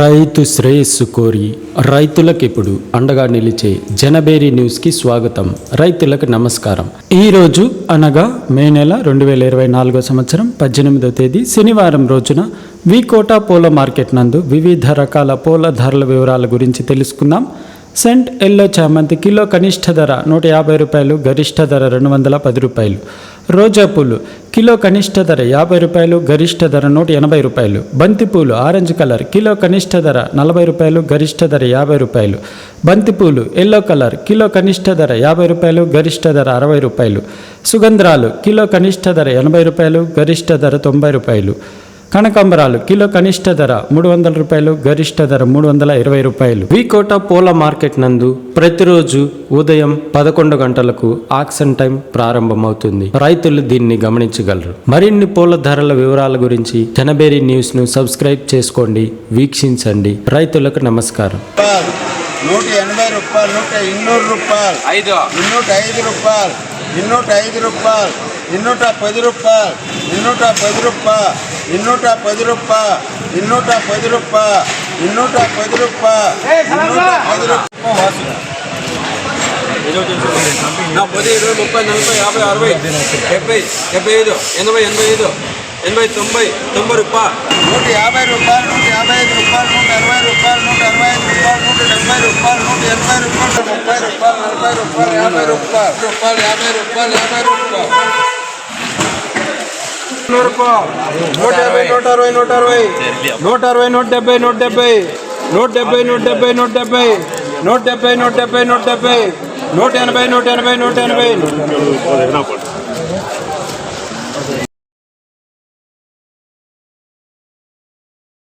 రైతు శ్రేయస్సు కోరి రైతులకు ఇప్పుడు అండగా నిలిచే జనబేరి న్యూస్కి స్వాగతం. రైతులకు నమస్కారం. ఈరోజు అనగా మే నెల రెండు వేల ఇరవై నాలుగో సంవత్సరం పద్దెనిమిదో తేదీ శనివారం రోజున వికోటా పూల మార్కెట్ నందు వివిధ రకాల పూల ధరల వివరాల గురించి తెలుసుకుందాం. సెంట్ ఎల్లో చామంతి కిలో కనిష్ట ధర నూట యాభై రూపాయలు గరిష్ట ధర రెండు వందల పది రూపాయలు. రోజా పూలు కిలో కనిష్ట ధర యాభై రూపాయలు గరిష్ట ధర నూట ఎనభై రూపాయలు. బంతిపూలు ఆరెంజ్ కలర్ కిలో కనిష్ట ధర నలభై రూపాయలు గరిష్ట ధర యాభై రూపాయలు. బంతిపూలు ఎల్లో కలర్ కిలో కనిష్ట ధర యాభై రూపాయలు గరిష్ట ధర అరవై రూపాయలు. సుగంధ్రాలు కిలో కనిష్ట ధర ఎనభై రూపాయలు గరిష్ట ధర తొంభై రూపాయలు. కనకాంబరాలు కిలో కనిష్ట ధర మూడు వందల రూపాయలు గరిష్ట ధర మూడు వందల ఇరవై రూపాయలు. వికోట పూల మార్కెట్ నందు ప్రతిరోజు ఉదయం పదకొండు గంటలకు ఆక్షన్ టైం ప్రారంభమవుతుంది. రైతులు దీన్ని గమనించగలరు. మరిన్ని పూల ధరల వివరాల గురించి జనబేరి న్యూస్ను సబ్స్క్రైబ్ చేసుకోండి వీక్షించండి. రైతులకు నమస్కారం. నూట ఎనభై రూపాయలు నూట ఇన్నూరు రూపాయలు ఐదు. ఇన్నూట ఐదు రూపాయలు ఇన్నూట ఐదు రూపాయలు ఇన్నూట పది రూపాయలు ఇన్నూట పది రూపాయలు. ఇన్నూట పది రూపాయలు ఇన్నూట పది రూపాయలు ఇన్నూట పది రూపాయలు ఇన్నూట పది రూపాయలు నా పది ఇరవై ముప్పై నలభై యాభై అరవై డెబ్బై డెబ్బై ఐదు ఎనభై ఎనభై ఐదు ఎనభై తొంభై తొంభై రూపాయలు నూట యాభై రూపాయలు నూట యాభై ఐదు రూపాయలు నూట అరవై రూపాయలు నూట అరవై ఐదు రూపాయలు నూట డెబ్బై రూపాయలు నూట ఎనభై రూపాయలు ముప్పై రూపాయలు నలభై రూపాయలు యాభై రూపాయలు రూపాయలు యాభై రూపాయలు యాభై రూపాయలు నూరు రూపాయలు నూట యాభై నూట అరవై నూట అరవై. నూట అరవై నూట డెబ్బై నూట డెబ్బై. నూట డెబ్బై నూట డెబ్బై నూట డెబ్బై. నూట డెబ్బై నూట డెబ్బై నూట డెబ్బై. నూట ఎనభై నూట ఎనభై నూట ఎనభై.